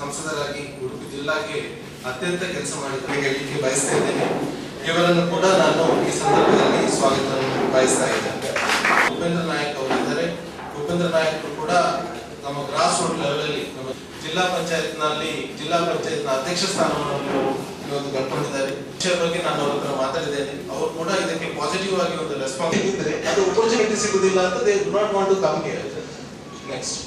ಸಂಸದರಾಗಿ ಉಡುಪಿ ಜಿಲ್ಲಾಗೆ ಅತ್ಯಂತ ಕೆಲಸ ಮಾಡಿದ್ದಾರೆ ಹೇಳಲಿಕ್ಕೆ ಬಯಸ್ತಾ ಇದ್ದೇನೆ. ಇವರನ್ನು ಕೂಡ ನಾನು ಈ ಸಂದರ್ಭದಲ್ಲಿ ಸ್ವಾಗತ ಬಯಸ್ತಾ ಇದ್ದೇನೆ. ಉಪೇಂದ್ರ ನಾಯಕ್ ಅವರಿದ್ದಾರೆ. ಉಪೇಂದ್ರ ನಾಯಕ್ ಕೂಡ ನಮ್ಮ ಗ್ರಾಸ್ ರೂಟ್ ಲೆವೆಲ್ ಅಲ್ಲಿ ನಮ್ಮ ಜಿಲ್ಲಾ ಪಂಚಾಯತ್ನಲ್ಲಿ ಜಿಲ್ಲಾ ಪಂಚಾಯತ್ನ ಅಧ್ಯಕ್ಷ ಸ್ಥಾನವನ್ನು ಇವತ್ತು ಕಳ್ಕೊಂಡಿದ್ದಾರೆ ವಿಷಯ ಬಗ್ಗೆ ನಾನು ಅವರ ಹತ್ರ ಮಾತಾಡಿದ್ದೇನೆ. ಅವರು ಕೂಡ ಇದಕ್ಕೆ ಪಾಸಿಟಿವ್ ಆಗಿ ಒಂದು ರೆಸ್ಪಾನ್ಸ್ ಇದ್ದರೆ ಅದು ಅಪರ್ಚುನಿಟಿ ಸಿಗುದಿಲ್ಲ ಅಂತ they do not want to come here next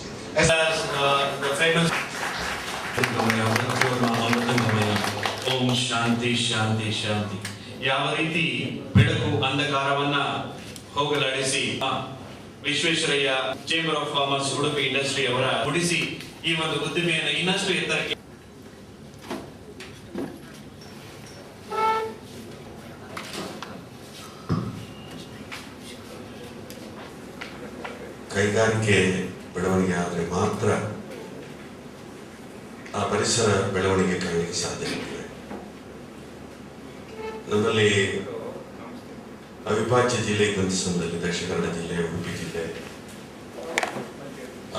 ಓಂ ಶಾಂತಿ ಶಾಂತಿ ಶಾಂತಿ ಯಾವ ರೀತಿ ಬೆಳಕು ಅಂಧಕಾರವನ್ನ ಹೋಗಲಾಡಿಸಿ Visvesvaraya chamber of commerce Udupi industry ಅವರ ಗುಡಿಸಿ ಈ ಒಂದು ಉದ್ದಿಮೆಯನ್ನು ಇನ್ನಷ್ಟು ಎತ್ತರಕ್ಕೆ ಕೈಗಾರಿಕೆ ಬೆಳವಣಿಗೆ ಆದರೆ ಮಾತ್ರ ಪರಿಸರ ಬೆಳವಣಿಗೆ ಕಾಣಲಿಕ್ಕೆ ಸಾಧ್ಯ ಆಗ್ತದೆ. ನಮ್ಮಲ್ಲಿ ಅವಿಭಾಜ್ಯ ಜಿಲ್ಲೆ ಸಂದರ್ಭದಲ್ಲಿ ದಕ್ಷಿಣ ಕನ್ನಡ ಜಿಲ್ಲೆ, ಉಡುಪಿ ಜಿಲ್ಲೆ,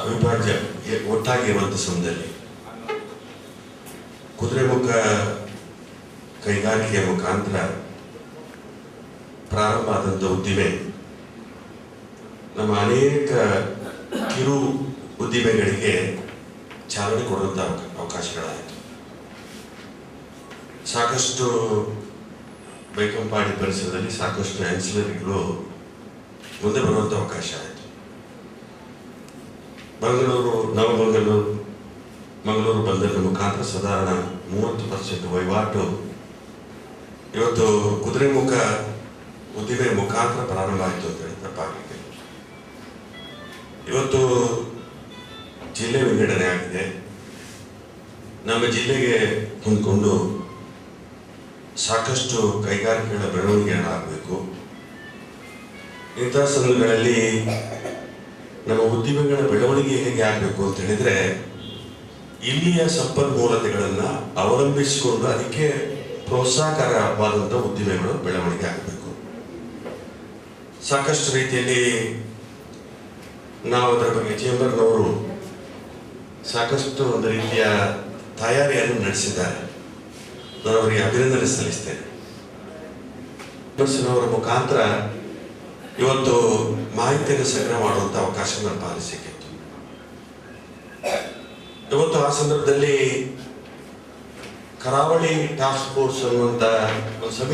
ಅವಿಭಾಜ್ಯ ಒಟ್ಟಾಗಿ ಒಟ್ಟಾಗಿರುವಂಥ ಸಮಯದಲ್ಲಿ ಕುದುರೆಮುಖ ಕೈಗಾರಿಕೆಯ ಮುಖಾಂತರ ಪ್ರಾರಂಭ ಆದಂಥ ಉದ್ದಿಮೆ. ನಮ್ಮ ಅನೇಕ ಕಿರು ಉದ್ದಿಮೆಗಳಿಗೆ ಚಾಲನೆ ಕೊಡುವಂಥ ಅವಕ- ಅವಕಾಶಗಳಾಯಿತು ಸಾಕಷ್ಟು ಬೈಕಂಪಾಡಿ ಪರಿಸರದಲ್ಲಿ ಸಾಕಷ್ಟು ಆನ್ಸಿಲರಿಗಳು ಮುಂದೆ ಬರುವಂಥ ಅವಕಾಶ ಆಯಿತು. ಮಂಗಳೂರು ನವಮಂಗಳೂರು ಮಂಗಳೂರು ಬಂದರಿನ ಮುಖಾಂತರ ಸಾಧಾರಣ ಮೂವತ್ತು ಪರ್ಸೆಂಟ್ ವಹಿವಾಟು ಇವತ್ತು ಕುದುರೆಮುಖ ಉದ್ದಿಮೆ ಮುಖಾಂತರ ಪ್ರಾರಂಭ ಆಯಿತು ಅಂತ ಹೇಳಿ ತಪ್ಪಾಗಲಿಕ್ಕೆ. ಇವತ್ತು ಜಿಲ್ಲೆ ವಿಂಗಡಣೆ ಆಗಿದೆ. ನಮ್ಮ ಜಿಲ್ಲೆಗೆ ಹೊಂದ್ಕೊಂಡು ಸಾಕಷ್ಟು ಕೈಗಾರಿಕೆಗಳ ಬೆಳವಣಿಗೆಗಳಾಗಬೇಕು. ಇಂಥ ಸಂದರ್ಭಗಳಲ್ಲಿ ನಮ್ಮ ಉದ್ದಿಮೆಗಳ ಬೆಳವಣಿಗೆ ಹೇಗೆ ಆಗಬೇಕು ಅಂತ ಹೇಳಿದರೆ, ಇಲ್ಲಿಯ ಸಂಪನ್ಮೂಲತೆಗಳನ್ನು ಅವಲಂಬಿಸಿಕೊಂಡು ಅದಕ್ಕೆ ಪ್ರೋತ್ಸಾಹಕರವಾದಂಥ ಉದ್ದಿಮೆಗಳು ಬೆಳವಣಿಗೆ ಆಗಬೇಕು. ಸಾಕಷ್ಟು ರೀತಿಯಲ್ಲಿ ನಾವು ಅದರ ಬಗ್ಗೆ ಚೇಂಬರ್ನವರು ಸಾಕಷ್ಟು ಒಂದು ರೀತಿಯ ತಯಾರಿಯನ್ನು ನಡೆಸಿದ್ದಾರೆ. ನಾನು ಅವರಿಗೆ ಅಭಿನಂದನೆ ಸಲ್ಲಿಸ್ತೇನೆ. ಅವರ ಮುಖಾಂತರ ಇವತ್ತು ಮಾಹಿತಿಯನ್ನು ಸಂಗ್ರಹ ಮಾಡುವಂತಹ ಅವಕಾಶ ನನ್ನ ಪಾಲಿಗೆ ಸಿಕ್ಕಿತ್ತು ಇವತ್ತು ಆ ಸಂದರ್ಭದಲ್ಲಿ ಕರಾವಳಿ ಟಾಸ್ಕ್ ಫೋರ್ಸ್ ಅನ್ನುವಂಥ ಒಂದು